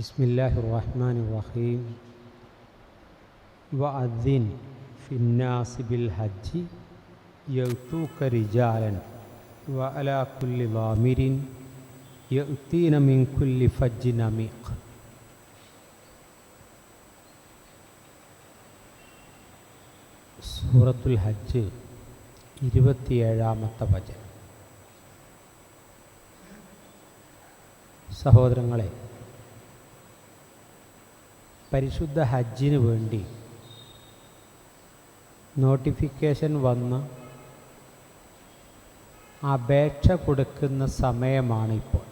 ബിസ്മില്ലാഹി റഹ്മാൻ റഹീം വഅദ്ദിൻ ഫിന്നാസി ബിൽ ഹജ്ജി യൗതൂക റിജാലൻ വഅലാ കുല്ലി വാമിരിൻ യൗതീന മിൻ കുല്ലി ഫജ്ജിൻ അമീഖ് സൂറത്തുൽ ഹജ്ജ് ഇരുപത്തിയേഴാമത്തെ വചനം. സഹോദരങ്ങളെ പരിശുദ്ധ ഹജ്ജിന് വേണ്ടി നോട്ടിഫിക്കേഷൻ വന്ന് അപേക്ഷ കൊടുക്കുന്ന സമയമാണിപ്പോൾ.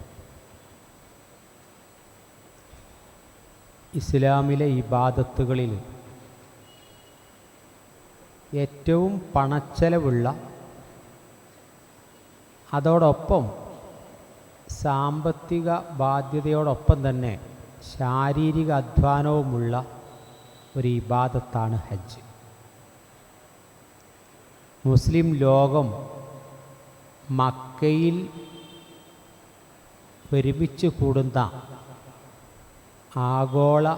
ഇസ്ലാമിലെ ഇബാദത്തുകളിൽ ഏറ്റവും പണച്ചെലവുള്ള അതോടൊപ്പം സാമ്പത്തിക ബാധ്യതയോടൊപ്പം തന്നെ ശാരീരിക അധ്വാനവുമുള്ള ഒരു ഇബാദത്താണ് ഹജ്ജ്. മുസ്ലിം ലോകം മക്കയിൽ ഒരുമിച്ച് കൂടുന്ന ആഗോള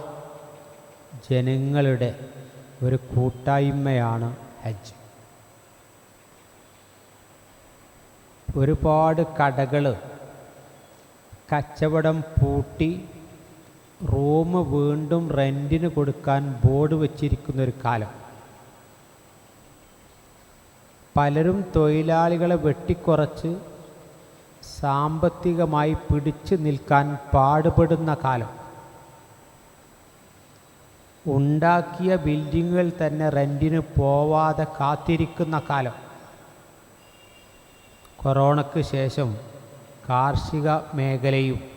ജനങ്ങളുടെ ഒരു കൂട്ടായ്മയാണ് ഹജ്ജ്. ഒരുപാട് കടകൾ കച്ചവടം പൂട്ടി റൂം വീണ്ടും റെന്റിന് കൊടുക്കാൻ ബോർഡ് വച്ചിരിക്കുന്ന ഒരു കാലം. പലരും തൊഴിലാളികളെ വെട്ടിക്കുറച്ച് സാമ്പത്തികമായി പിടിച്ചു നിൽക്കാൻ പാടുപെടുന്ന കാലം. ഉണ്ടാക്കിയ ബിൽഡിങ്ങുകൾ തന്നെ റെന്റിന് പോവാതെ കാത്തിരിക്കുന്ന കാലം. കൊറോണയ്ക്ക് ശേഷം കാർഷിക മേഖലയും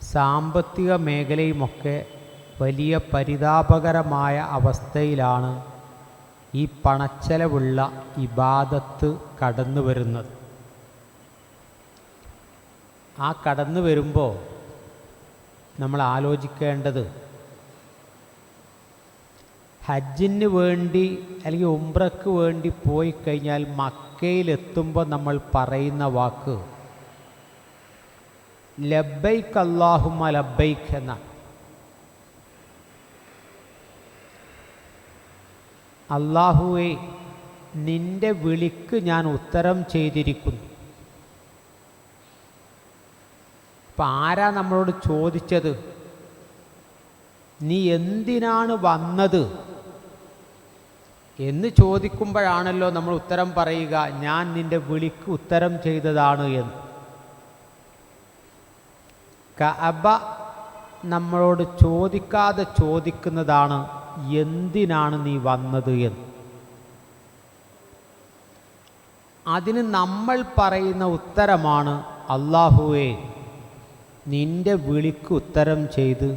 സാമ്പത്തിക മേഖലയുമൊക്കെ വലിയ പരിതാപകരമായ അവസ്ഥയിലാണ് ഈ പണച്ചെലവുള്ള ഇബാദത്ത് കടന്നു വരുന്നത് ആ കടന്നു വരുമ്പോൾ നമ്മൾ ആലോചിക്കേണ്ടത് ഹജ്ജിന് വേണ്ടി അല്ലെങ്കിൽ ഉംറക്ക് വേണ്ടി പോയി കഴിഞ്ഞാൽ മക്കയിലെത്തുമ്പോൾ നമ്മൾ പറയുന്ന വാക്ക് ലബൈക്ക് അള്ളാഹുമ ലബൈക്ക് എന്ന. അള്ളാഹുവെ നിന്റെ വിളിക്ക് ഞാൻ ഉത്തരം ചെയ്തിരിക്കുന്നു. അപ്പം ആരാ നമ്മളോട് ചോദിച്ചത്? നീ എന്തിനാണ് വന്നത്? എന്ന് ചോദിക്കുമ്പോഴാണല്ലോ നമ്മൾ ഉത്തരം പറയുക ഞാൻ നിന്റെ വിളിക്ക് ഉത്തരം ചെയ്തതാണ് എന്ന്. കഅബ നമ്മളോട് ചോദിക്കാതെ ചോദിക്കുന്നതാണ് എന്തിനാണ് നീ വന്നത് എന്ന്. അതിന് നമ്മൾ പറയുന്ന ഉത്തരമാണ് അള്ളാഹുവേ നിന്റെ വിളിക്ക് ഉത്തരം ചെയ്ത്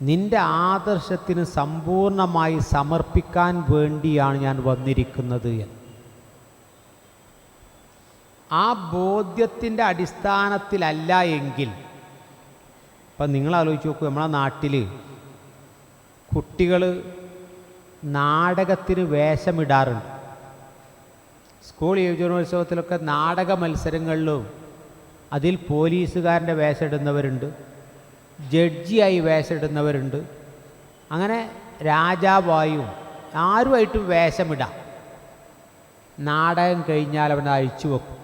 നിന്റെ ആദർശത്തിന് സമ്പൂർണമായി സമർപ്പിക്കാൻ വേണ്ടിയാണ് ഞാൻ വന്നിരിക്കുന്നത് എന്ന്. ആ ബോധ്യത്തിന്റെ അടിസ്ഥാനത്തിലല്ല എങ്കിൽ ഇപ്പം നിങ്ങൾ ആലോചിച്ച് നോക്കൂ നമ്മളെ നാട്ടിൽ കുട്ടികൾ നാടകത്തിന് വേഷമിടാറുണ്ട്. സ്കൂൾ യുവജനോത്സവത്തിലൊക്കെ നാടക മത്സരങ്ങളിലും അതിൽ പോലീസുകാരന്റെ വേഷമിടുന്നവരുണ്ട് ജഡ്ജിയായി വേഷമിടുന്നവരുണ്ട്. അങ്ങനെ രാജാവായും ആരുമായിട്ടും വേഷമിടാം. നാടകം കഴിഞ്ഞാൽ അവനെ അഴിച്ചു വെക്കും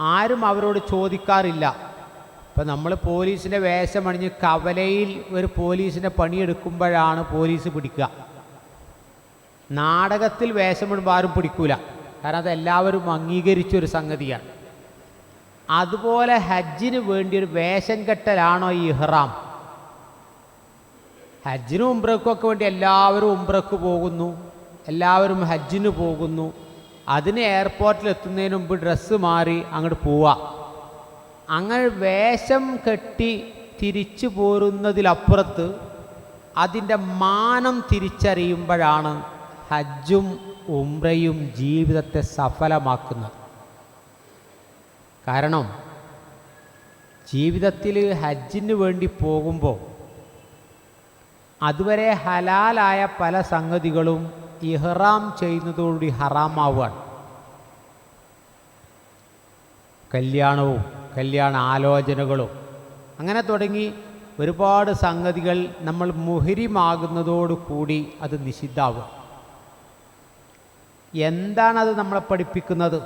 ആരും അവരോട് ചോദിക്കാറില്ല. ഇപ്പം നമ്മൾ പോലീസിന്റെ വേഷമണിഞ്ഞ് കവലയിൽ ഒരു പോലീസിന്റെ പണിയെടുക്കുമ്പോഴാണ് പോലീസ് പിടിക്കുക. നാടകത്തിൽ വേഷമിടുമ്പോൾ ആരും പിടിക്കൂല. കാരണം അത് എല്ലാവരും അംഗീകരിച്ചൊരു സംഗതിയാണ്. അതുപോലെ ഹജ്ജിന് വേണ്ടി ഒരു വേഷം കെട്ടലാണോ ഈ ഇഹ്റാം? ഹജ്ജിനും ഉംറക്കൊക്കെ വേണ്ടി എല്ലാവരും ഉംറക്ക് പോകുന്നു. എല്ലാവരും ഹജ്ജിന് പോകുന്നു. അതിന് എയർപോർട്ടിൽ എത്തുന്നതിന് മുമ്പ് ഡ്രസ്സ് മാറി അങ്ങോട്ട് പോവാ. അങ്ങനെ വേഷം കെട്ടി തിരിച്ചു പോരുന്നതിലപ്പുറത്ത് അതിന്റെ മാനം തിരിച്ചറിയുമ്പോഴാണ് ഹജ്ജും ഉംറയും ജീവിതത്തെ സഫലമാക്കുന്നത്. കാരണം ജീവിതത്തിൽ ഹജ്ജിന് വേണ്ടി പോകുമ്പോൾ അതുവരെ ഹലാലായ പല സംഗതികളും ഇഹ്റാം ചെയ്യുന്നതോടുകൂടി ഹറാമാവുകയാണ്. കല്യാണവും കല്യാണ ആലോചനകളും. അങ്ങനെ തുടങ്ങി ഒരുപാട് സംഗതികൾ നമ്മൾ മുഹരിമാകുന്നതോടുകൂടി അത് നിഷിദ്ധാവുക എന്താണത് നമ്മളെ പഠിപ്പിക്കുന്നത്?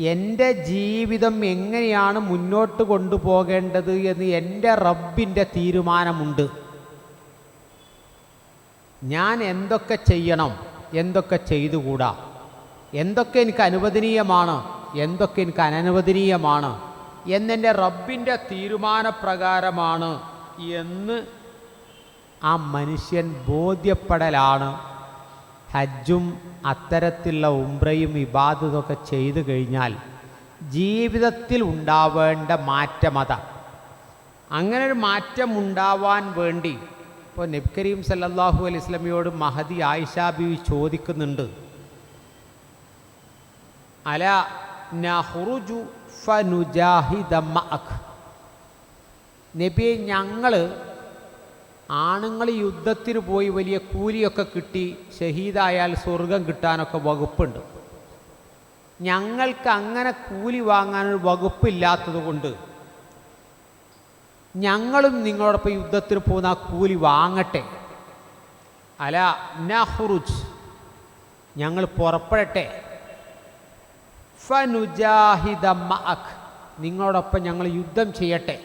എന്റെ ജീവിതം എങ്ങനെയാണ് മുന്നോട്ട് കൊണ്ടുപോകേണ്ടത് എന്ന് എന്റെ റബ്ബിന്റെ തീരുമാനമുണ്ട്. ഞാൻ എന്തൊക്കെ ചെയ്യണം? എന്തൊക്കെ ചെയ്തുകൂടാ? എന്തൊക്കെ എനിക്ക് അനുവദനീയമാണ്? എന്തൊക്കെ എനിക്ക് അനനുവദനീയമാണ്? എന്നെന്റെ റബ്ബിന്റെ തീരുമാനപ്രകാരമാണ് എന്ന് ആ മനുഷ്യൻ ബോധ്യപ്പെടലാണ്. ഹജ്ജും അത്തരത്തിലുള്ള ഉംറയും ഇബാദതൊക്കെ ചെയ്തു കഴിഞ്ഞാൽ ജീവിതത്തിൽ ഉണ്ടാവേണ്ട മാറ്റമത അങ്ങനെ ഒരു മാറ്റം ഉണ്ടാവാൻ വേണ്ടി ഇപ്പോൾ നബ് കരീം സല്ലല്ലാഹു അലൈഹി സ്വലമിയോട് മഹദി ആയിഷ ബിവി ചോദിക്കുന്നുണ്ട് അല നബിയെ ഞങ്ങൾ ആണുങ്ങൾ യുദ്ധത്തിന് പോയി വലിയ കൂലിയൊക്കെ കിട്ടി ഷഹീദായാൽ സ്വർഗം കിട്ടാനൊക്കെ വകുപ്പുണ്ട്. ഞങ്ങൾക്ക് അങ്ങനെ കൂലി വാങ്ങാനൊരു വകുപ്പില്ലാത്തത് കൊണ്ട് ഞങ്ങളും നിങ്ങളോടൊപ്പം യുദ്ധത്തിന് പോകുന്ന ആ കൂലി വാങ്ങട്ടെ. അല നഹ്റുജ് ഞങ്ങൾ പുറപ്പെടട്ടെ. ഫനുജാഹിദ മഅക്. നിങ്ങളോടൊപ്പം ഞങ്ങൾ യുദ്ധം ചെയ്യട്ടെ.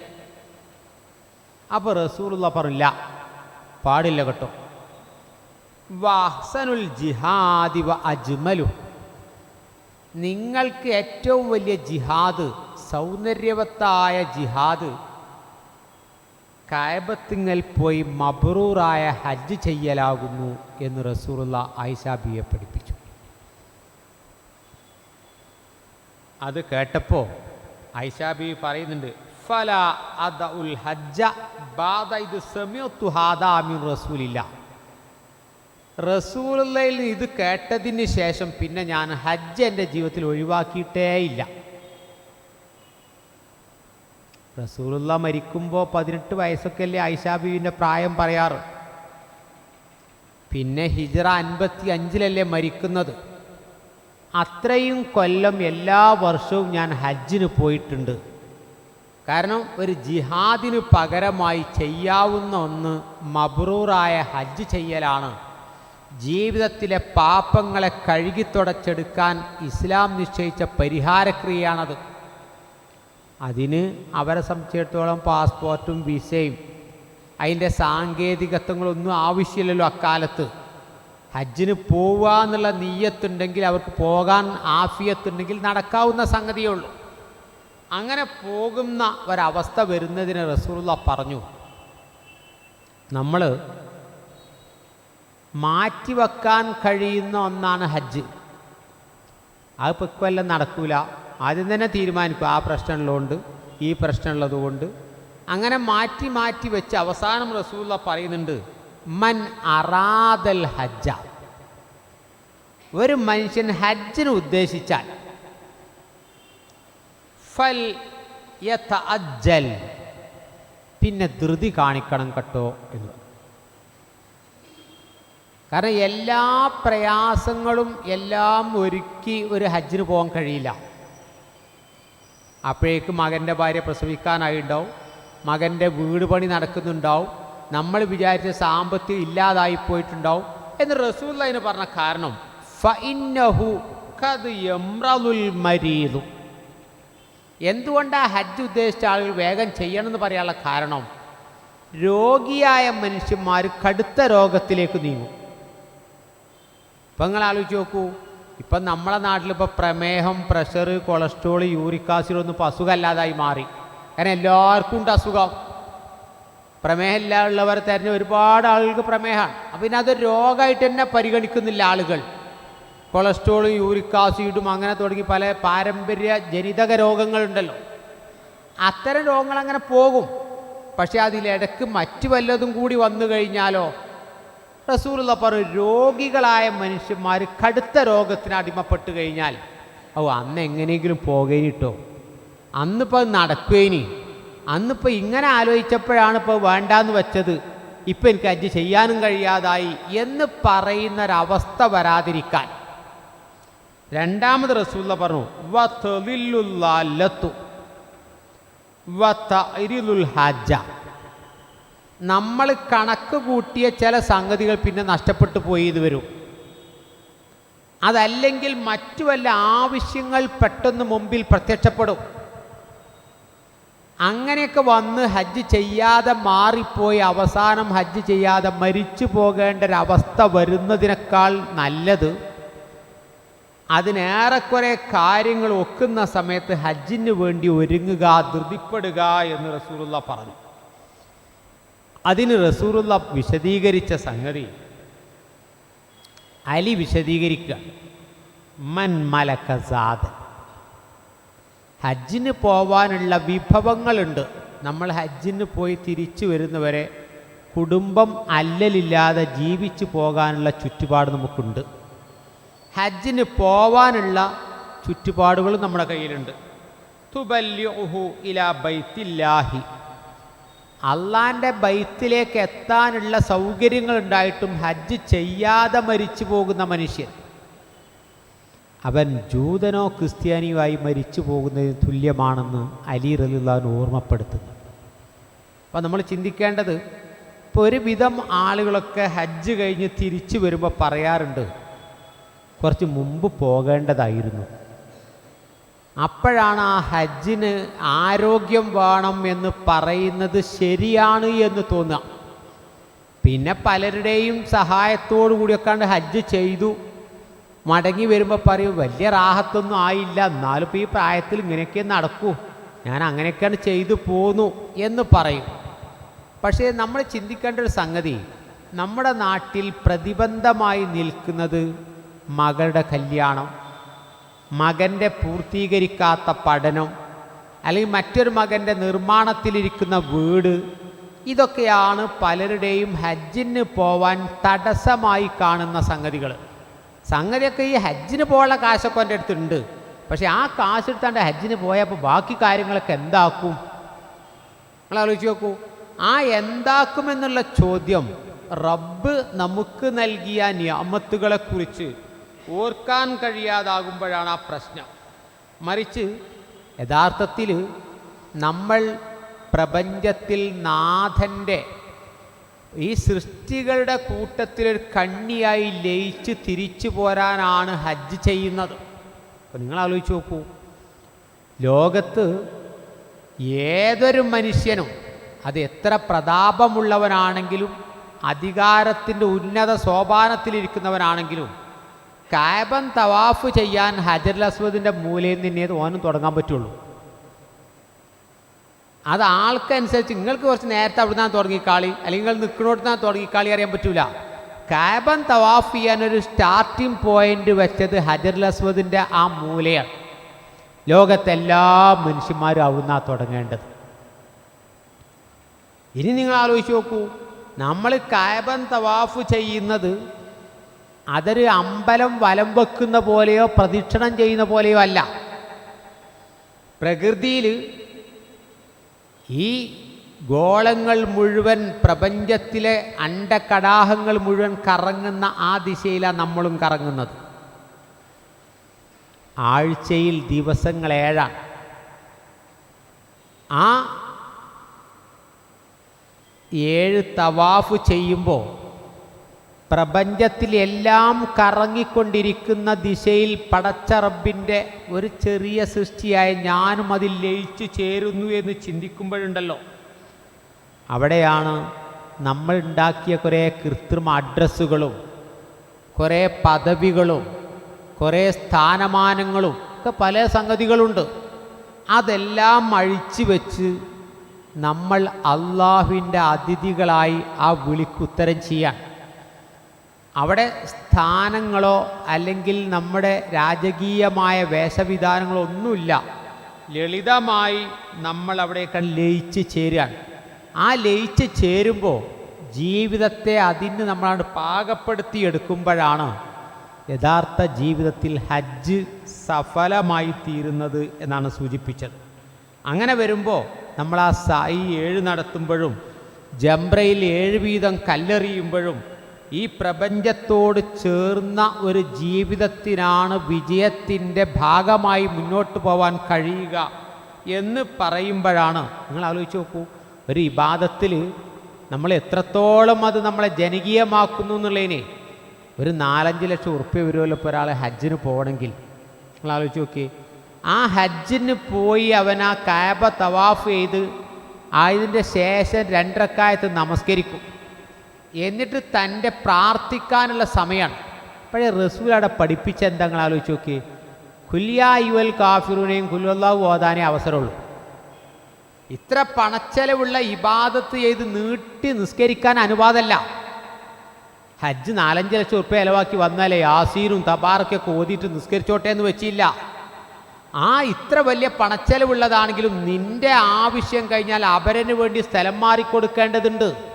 അപ്പോൾ റസൂലുള്ള പറഞ്ഞില്ല. പാടില്ല കേട്ടോ. വാഹ്സനുൽ ജിഹാദി വ അജ്മലു. നിങ്ങൾക്ക് ഏറ്റവും വലിയ ജിഹാദ് സൗന്ദര്യവത്തായ ജിഹാദ് കായബത്തിങ്ങൽ പോയി മബ്രൂറായ ഹജ്ജ് ചെയ്യലാകുന്നു എന്ന് റസൂറുള്ള ആയിഷാബിയെ പഠിപ്പിച്ചു. അത് കേട്ടപ്പോൾ ഐഷാബി പറയുന്നുണ്ട് ഫല അദ ഉൽ ഹജ്ജ ബാദ ഇത് സമയത്തു ഹാദാമിൻ റസൂലില്ല. റസൂലയിൽ ഇത് കേട്ടതിന് ശേഷം പിന്നെ ഞാൻ ഹജ്ജ് എന്റെ ജീവിതത്തിൽ ഒഴിവാക്കിയിട്ടേ ഇല്ല. റസൂലുള്ള മരിക്കുമ്പോൾ പതിനെട്ട് വയസ്സൊക്കെ അല്ലേ ഐഷാബീവിന്റെ പ്രായം പറയാറ്. പിന്നെ ഹിജറ അൻപത്തി അഞ്ചിലല്ലേ മരിക്കുന്നത്. അത്രയും കൊല്ലം എല്ലാ വർഷവും ഞാൻ ഹജ്ജിന് പോയിട്ടുണ്ട്. കാരണം ഒരു ജിഹാദിന് പകരമായി ചെയ്യാവുന്ന ഒന്ന് മബ്രൂറായ ഹജ്ജ് ചെയ്യലാണ്. ജീവിതത്തിലെ പാപങ്ങളെ കഴുകി തുടച്ചെടുക്കാൻ ഇസ്ലാം നിശ്ചയിച്ച പരിഹാരക്രിയയാണത്. അതിന് അവരെ സംബന്ധിച്ചിടത്തോളം പാസ്പോർട്ടും വിസയും അതിന്റെ സാങ്കേതികത്വങ്ങളൊന്നും ആവശ്യമില്ലല്ലോ അക്കാലത്ത്. ഹജ്ജിന് പോവുക എന്നുള്ള നീയത്തുണ്ടെങ്കിൽ അവർക്ക് പോകാൻ ആഫിയത്തുണ്ടെങ്കിൽ നടക്കാവുന്ന സംഗതിയേ ഉള്ളൂ. അങ്ങനെ പോകുന്ന ഒരവസ്ഥ വരുന്നതിന് റസൂലുള്ള പറഞ്ഞു നമ്മൾ മാറ്റിവെക്കാൻ കഴിയുന്ന ഒന്നാണ് ഹജ്ജ്. അത് ഇക്കൊല്ലം നടക്കൂല. ആദ്യം തന്നെ തീരുമാനിക്കും ആ പ്രശ്നമുള്ളതുകൊണ്ട് ഈ പ്രശ്നമുള്ളതുകൊണ്ട് അങ്ങനെ മാറ്റി മാറ്റി വെച്ച് അവസാനം റസൂള്ള പറയുന്നുണ്ട് മൻ അറാദൽ ഹജ്ജ. ഒരു മനുഷ്യൻ ഹജ്ജിന് ഉദ്ദേശിച്ചാൽ ഫൽ യതഅജ്ജൽ പിന്നെ ധൃതി കാണിക്കണം കേട്ടോ എന്ന്. കാരണം എല്ലാ പ്രയാസങ്ങളും എല്ലാം ഒരുക്കി ഒരു ഹജ്ജിന് പോകാൻ കഴിയില്ല. അപ്പോഴേക്കും മകന്റെ ഭാര്യ പ്രസവിക്കാനായിട്ടുണ്ടാവും മകന്റെ വീട് പണി നടക്കുന്നുണ്ടാവും. നമ്മൾ വിചാരിച്ച സാമ്പത്തികം ഇല്ലാതായി പോയിട്ടുണ്ടാവും എന്ന് റസൂൽ അതിന് പറഞ്ഞ കാരണം യംറലുൽ മരീദു. എന്തുകൊണ്ടാണ് ഹജ്ജ് ഉദ്ദേശിച്ച ആളുകൾ വേഗം ചെയ്യണമെന്ന് പറയാനുള്ള കാരണം രോഗിയായ മനുഷ്യന്മാർ കടുത്ത രോഗത്തിലേക്ക് നീങ്ങും. ഇപ്പം നിങ്ങൾ ആലോചിച്ച് നോക്കൂ ഇപ്പം നമ്മളെ നാട്ടിലിപ്പോൾ പ്രമേഹം പ്രഷർ കൊളസ്ട്രോൾ യൂറിക് ആസിഡ് ഒന്നും ഇപ്പോൾ അസുഖമല്ലാതായി മാറി. കാരണം എല്ലാവർക്കും ഉണ്ട് അസുഖം. പ്രമേഹം തന്നെ ഒരുപാട് ആളുകൾക്ക് പ്രമേഹമാണ്. അപ്പം പിന്നെ അത് രോഗമായിട്ട് തന്നെ പരിഗണിക്കുന്നില്ല ആളുകൾ. കൊളസ്ട്രോളും യൂറിക് ആസിഡും അങ്ങനെ തുടങ്ങി പല പാരമ്പര്യ ജനിതക രോഗങ്ങളുണ്ടല്ലോ. അത്തരം രോഗങ്ങൾ അങ്ങനെ പോകും. പക്ഷേ അതിലിടക്ക് മറ്റു വല്ലതും കൂടി വന്നു കഴിഞ്ഞാലോ? റസൂലുള്ള പറഞ്ഞു രോഗികളായ മനുഷ്യന്മാർ കടുത്ത രോഗത്തിന് അടിമപ്പെട്ട് കഴിഞ്ഞാൽ ഓ അന്ന് എങ്ങനെയെങ്കിലും പോകേനിട്ടോ. അന്നിപ്പോൾ നടക്കുകയിനി അന്നിപ്പോൾ ഇങ്ങനെ ആലോചിച്ചപ്പോഴാണ് ഇപ്പോൾ വേണ്ടാന്ന് വെച്ചത്. ഇപ്പം എനിക്ക് അജ്ജ് ചെയ്യാനും കഴിയാതായി എന്ന് പറയുന്നൊരവസ്ഥ വരാതിരിക്കാൻ. രണ്ടാമത് റസൂല്ല പറഞ്ഞു വത്തലില്ലുല്ലാലത്തു വത്തരിലുൽ ഹജ്ജ നമ്മൾ കണക്ക് കൂട്ടിയ ചില സംഗതികൾ പിന്നെ നഷ്ടപ്പെട്ടു പോയി ഇത് വരും. അതല്ലെങ്കിൽ മറ്റു വല്ല ആവശ്യങ്ങൾ പെട്ടെന്ന് മുമ്പിൽ പ്രത്യക്ഷപ്പെടും. അങ്ങനെയൊക്കെ വന്ന് ഹജ്ജ് ചെയ്യാതെ മാറിപ്പോയി അവസാനം ഹജ്ജ് ചെയ്യാതെ മരിച്ചു പോകേണ്ട ഒരവസ്ഥ വരുന്നതിനേക്കാൾ നല്ലത്. അതിനേറെക്കുറെ കാര്യങ്ങൾ ഒക്കുന്ന സമയത്ത് ഹജ്ജിന് വേണ്ടി ഒരുങ്ങുക ധൃതിപ്പെടുക എന്ന് റസൂറുള്ള പറഞ്ഞു. അതിന് റസൂറുള്ള വിശദീകരിച്ച സംഗതി. അലി വിശദീകരിക്കുക. മൻ മലക്കസാദൻ ഹജ്ജിന് പോവാനുള്ള വിഭവങ്ങളുണ്ട്. നമ്മൾ ഹജ്ജിന് പോയി തിരിച്ചു വരുന്നവരെ കുടുംബം അല്ലലില്ലാതെ ജീവിച്ചു പോകാനുള്ള ചുറ്റുപാട് നമുക്കുണ്ട്. ഹജ്ജിന് പോവാനുള്ള ചുറ്റുപാടുകൾ നമ്മുടെ കയ്യിലുണ്ട്. തുബല്യുഹു ഇലാ ബൈത്തില്ലാഹി. അള്ളാന്റെ ബൈത്തിലേക്ക് എത്താനുള്ള സൗകര്യങ്ങൾ ഉണ്ടായിട്ടും ഹജ്ജ് ചെയ്യാതെ മരിച്ചു പോകുന്ന മനുഷ്യൻ. അവൻ ജൂതനോ ക്രിസ്ത്യാനിയോ ആയി മരിച്ചു പോകുന്നതിന് തുല്യമാണെന്ന് അലി റലിള്ളാൻ ഓർമ്മപ്പെടുത്തുന്നു. അപ്പോൾ നമ്മൾ ചിന്തിക്കേണ്ടത് ഇപ്പോൾ ഒരുവിധം ആളുകളൊക്കെ ഹജ്ജ് കഴിഞ്ഞ് തിരിച്ചു വരുമ്പോൾ പറയാറുണ്ട് കുറച്ച് മുമ്പ് പോകേണ്ടതായിരുന്നു. അപ്പോഴാണ് ആ ഹജ്ജിന് ആരോഗ്യം വേണം എന്ന് പറയുന്നത് ശരിയാണ് എന്ന് തോന്നുക. പിന്നെ പലരുടെയും സഹായത്തോടു കൂടിയൊക്കെ ഹജ്ജ് ചെയ്തു. മടങ്ങി വരുമ്പോൾ പറയും വലിയ റാഹത്തൊന്നും ആയില്ല എന്നാലും ഇപ്പോൾ ഈ പ്രായത്തിൽ ഇങ്ങനെയൊക്കെ നടക്കൂ. ഞാൻ അങ്ങനെയൊക്കെയാണ് ചെയ്തു പോന്നു എന്ന് പറയും. പക്ഷേ നമ്മൾ ചിന്തിക്കേണ്ട ഒരു സംഗതി നമ്മുടെ നാട്ടിൽ പ്രതിബന്ധമായി നിൽക്കുന്നത് മകളുടെ കല്യാണം മകന്റെ പൂർത്തീകരിക്കാത്ത പഠനം അല്ലെങ്കിൽ മറ്റൊരു മകന്റെ നിർമ്മാണത്തിലിരിക്കുന്ന വീട് ഇതൊക്കെയാണ് പലരുടെയും ഹജ്ജിന് പോവാൻ തടസ്സമായി കാണുന്ന സംഗതികൾ സംഗതിയൊക്കെ ഈ ഹജ്ജിന് പോകാനുള്ള കാശൊക്കെ എന്റെ അടുത്തുണ്ട്. പക്ഷേ ആ കാശ് എടുത്താണ്ട് ഹജ്ജിന് പോയപ്പോൾ ബാക്കി കാര്യങ്ങളൊക്കെ എന്താക്കും? നിങ്ങൾ ആലോചിച്ച് നോക്കൂ. ആ എന്താക്കുമെന്നുള്ള ചോദ്യം റബ്ബ് നമുക്ക് നൽകിയ നിയമത്തുകളെക്കുറിച്ച് ഓർക്കാൻ കഴിയാതാകുമ്പോഴാണ് ആ പ്രശ്നം. മറിച്ച് യഥാർത്ഥത്തിൽ നമ്മൾ പ്രപഞ്ചത്തിൽ നാഥന്റെ ഈ സൃഷ്ടികളുടെ കൂട്ടത്തിലൊരു കണ്ണിയായി ലയിച്ച് തിരിച്ചു പോരാനാണ് ഹജ്ജ് ചെയ്യുന്നത്. അപ്പോൾ നിങ്ങൾ ആലോചിച്ച് നോക്കൂ. ലോകത്ത് ഏതൊരു മനുഷ്യനും അത് എത്ര പ്രതാപമുള്ളവനാണെങ്കിലും അധികാരത്തിന്റെ ഉന്നത സോപാനത്തിലിരിക്കുന്നവനാണെങ്കിലും കാബൻ തവാഫ് ചെയ്യാൻ ഹജർ അസ്വദിന്റെ മൂലയിൽ നിന്നേ ഓനും തുടങ്ങാൻ പറ്റുള്ളൂ. അത് ആൾക്കനുസരിച്ച് നിങ്ങൾക്ക് കുറച്ച് നേരത്തെ അവിടെ നിന്നാണ് തുടങ്ങിക്കാളി അല്ലെങ്കിൽ നിങ്ങൾ നിൽക്കുന്നിടത്ത് തുടങ്ങിക്കാളി അറിയാൻ പറ്റൂല. കാബൻ തവാഫ് ചെയ്യാൻ ഒരു സ്റ്റാർട്ടിംഗ് പോയിന്റ് വെച്ചത് ഹജർ അസ്വദിന്റെ ആ മൂലയാണ്. ലോകത്തെല്ലാ മനുഷ്യന്മാരും അവിടുന്ന് തുടങ്ങേണ്ടത്. ഇനി നിങ്ങൾ ആലോചിച്ച് നോക്കൂ നമ്മൾ കാബൻ തവാഫ് ചെയ്യുന്നത് അതൊരു അമ്പലം വലം വെക്കുന്ന പോലെയോ പ്രദക്ഷിണം ചെയ്യുന്ന പോലെയോ അല്ല. പ്രകൃതിയിൽ ഈ ഗോളങ്ങൾ മുഴുവൻ പ്രപഞ്ചത്തിലെ അണ്ടകടാഹങ്ങൾ മുഴുവൻ കറങ്ങുന്ന ആ ദിശയിലാണ് നമ്മളും കറങ്ങുന്നത്. ആഴ്ചയിൽ ദിവസങ്ങൾ ഏഴാണ് ആ ഏഴ് തവാഫ് ചെയ്യുമ്പോൾ പ്രപഞ്ചത്തിലെല്ലാം കറങ്ങിക്കൊണ്ടിരിക്കുന്ന ദിശയിൽ പടച്ച റബ്ബിന്റെ ഒരു ചെറിയ സൃഷ്ടിയായ ഞാനും അതിൽ ലയിച്ചു ചേരുന്നു എന്ന് ചിന്തിക്കുമ്പോഴുണ്ടല്ലോ. അവിടെയാണ് നമ്മൾ ഉണ്ടാക്കിയ കുറേ കൃത്രിമ അഡ്രസ്സുകളും കുറേ പദവികളും കുറേ സ്ഥാനമാനങ്ങളും ഒക്കെ പല സംഗതികളുണ്ട്. അതെല്ലാം അഴിച്ചു വെച്ച് നമ്മൾ അള്ളാഹുവിന്റെ അതിഥികളായി ആ വിളിക്കുത്തരം ചെയ്യാൻ അവിടെ സ്ഥാനങ്ങളോ അല്ലെങ്കിൽ നമ്മുടെ രാജകീയമായ വേഷവിധാനങ്ങളോ ഒന്നുമില്ല. ലളിതമായി നമ്മൾ അവിടെയൊക്കെ ലയിച്ച് ചേരുകയാണ്. ആ ലയിച്ച് ചേരുമ്പോൾ ജീവിതത്തെ അതിന് നമ്മളാണ് പാകപ്പെടുത്തി എടുക്കുമ്പോഴാണ് യഥാർത്ഥ ജീവിതത്തിൽ ഹജ്ജ് സഫലമായി തീരുന്നത് എന്നാണ് സൂചിപ്പിച്ചത്. അങ്ങനെ വരുമ്പോൾ നമ്മൾ ആ സായി ഏഴ് നടത്തുമ്പോഴും ജംബ്രയിൽ ഏഴ് വീതം കല്ലെറിയുമ്പോഴും ഈ പ്രപഞ്ചത്തോട് ചേർന്ന ഒരു ജീവിതത്തിനാണ് വിജയത്തിന്റെ ഭാഗമായി മുന്നോട്ട് പോകാൻ കഴിയുക എന്ന് പറയുമ്പോഴാണ്. നിങ്ങൾ ആലോചിച്ച് നോക്കൂ ഒരു ഇബാദത്തിൽ നമ്മൾ എത്രത്തോളം അത് നമ്മളെ ജനകീയമാക്കുന്നു എന്നുള്ളതിനെ ഒരു നാലഞ്ച് ലക്ഷം ഉറുപ്പ്യ വരുമല്ലോ ഇപ്പോൾ ഒരാൾ ഹജ്ജിന് പോകണമെങ്കിൽ. നിങ്ങൾ ആലോചിച്ച് നോക്കി ആ ഹജ്ജിന് പോയി അവൻ ആ കാബ തവാഫ് ചെയ്ത് ആയതിന്റെ ശേഷം രണ്ടരക്കായത്ത് നമസ്കരിക്കും. എന്നിട്ട് തന്റെ പ്രാർത്ഥിക്കാനുള്ള സമയമാണ്. അപ്പോഴേ റസൂൽ അവിടെ പഠിപ്പിച്ച എന്താ ആലോചിച്ച് നോക്കി. കുല്യാ യുവൽ കാഫിറുനെയും കുല്ലല്ലാഹു ഓതാനേ അവസരമുള്ളൂ. ഇത്ര പണച്ചെലവുള്ള ഇബാദത്ത് ചെയ്ത് നീട്ടി നിസ്കരിക്കാൻ അനുവാദമല്ല. ഹജ്ജ് നാലഞ്ച് ലക്ഷം ഉറുപ്പ്യ ചിലവാക്കി വന്നാലേ യാസീനും തബാറൊക്കെ ഓതിയിട്ട് നിസ്കരിച്ചോട്ടെ എന്ന് വെച്ചില്ല. ആ ഇത്ര വലിയ പണച്ചെലവുള്ളതാണെങ്കിലും നിന്റെ ആവശ്യം കഴിഞ്ഞാൽ അവരന് വേണ്ടി സ്ഥലം മാറിക്കൊടുക്കേണ്ടതുണ്ട്.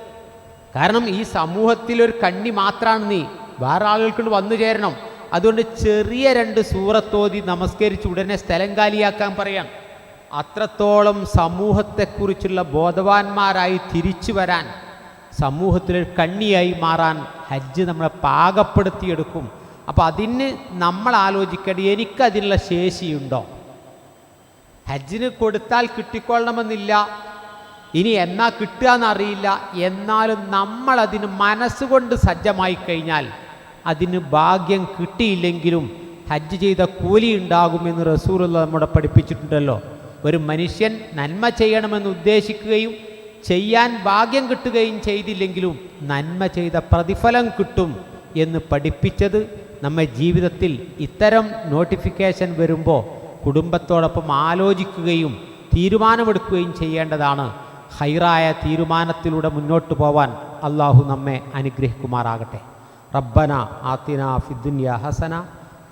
കാരണം ഈ സമൂഹത്തിലൊരു കണ്ണി മാത്രമാണ് നീ. വേറെ ആളുകൾക്ക് വന്നു ചേരണം. അതുകൊണ്ട് ചെറിയ രണ്ട് സൂറത്തോതി നമസ്കരിച്ച് ഉടനെ സ്ഥലം കാലിയാക്കാൻ പറയാം. അത്രത്തോളം സമൂഹത്തെക്കുറിച്ചുള്ള ബോധവാന്മാരായി തിരിച്ചു വരാൻ സമൂഹത്തിലൊരു കണ്ണിയായി മാറാൻ ഹജ്ജ് നമ്മളെ പാകപ്പെടുത്തിയെടുക്കും. അപ്പോൾ അതിന് നമ്മൾ ആലോചിക്കേണ്ടത് എനിക്കതിനുള്ള ശേഷിയുണ്ടോ? ഹജ്ജിന് കൊടുത്താൽ കിട്ടിക്കൊള്ളണമെന്നില്ല. ഇനി എന്നാ കിട്ടുക എന്നറിയില്ല എന്നാലും നമ്മളതിന് മനസ്സുകൊണ്ട് സജ്ജമായി കഴിഞ്ഞാൽ അതിന് ഭാഗ്യം കിട്ടിയില്ലെങ്കിലും ഹജ്ജ് ചെയ്ത കൂലി ഉണ്ടാകുമെന്ന് റസൂറുള്ള നമ്മുടെ പഠിപ്പിച്ചിട്ടുണ്ടല്ലോ. ഒരു മനുഷ്യൻ നന്മ ചെയ്യണമെന്ന് ഉദ്ദേശിക്കുകയും ചെയ്യാൻ ഭാഗ്യം കിട്ടുകയും ചെയ്തില്ലെങ്കിലും നന്മ ചെയ്ത പ്രതിഫലം കിട്ടും എന്ന് പഠിപ്പിച്ചത് നമ്മെ ജീവിതത്തിൽ ഇത്തരം നോട്ടിഫിക്കേഷൻ വരുമ്പോൾ കുടുംബത്തോടൊപ്പം ആലോചിക്കുകയും തീരുമാനമെടുക്കുകയും ചെയ്യേണ്ടതാണ്. ഹൈറായ തീരുമാനത്തിലൂടെ മുന്നോട്ട് പോവാൻ അള്ളാഹു നമ്മെ അനുഗ്രഹിക്കുമാറാകട്ടെ. റബ്ബന ആത്തിന ഫിദ്ദുന്യ ഹസന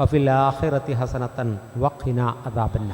വഫിൽ ആഹിറത്തി ഹസനത്തൻ വഖിന അദാബന്ന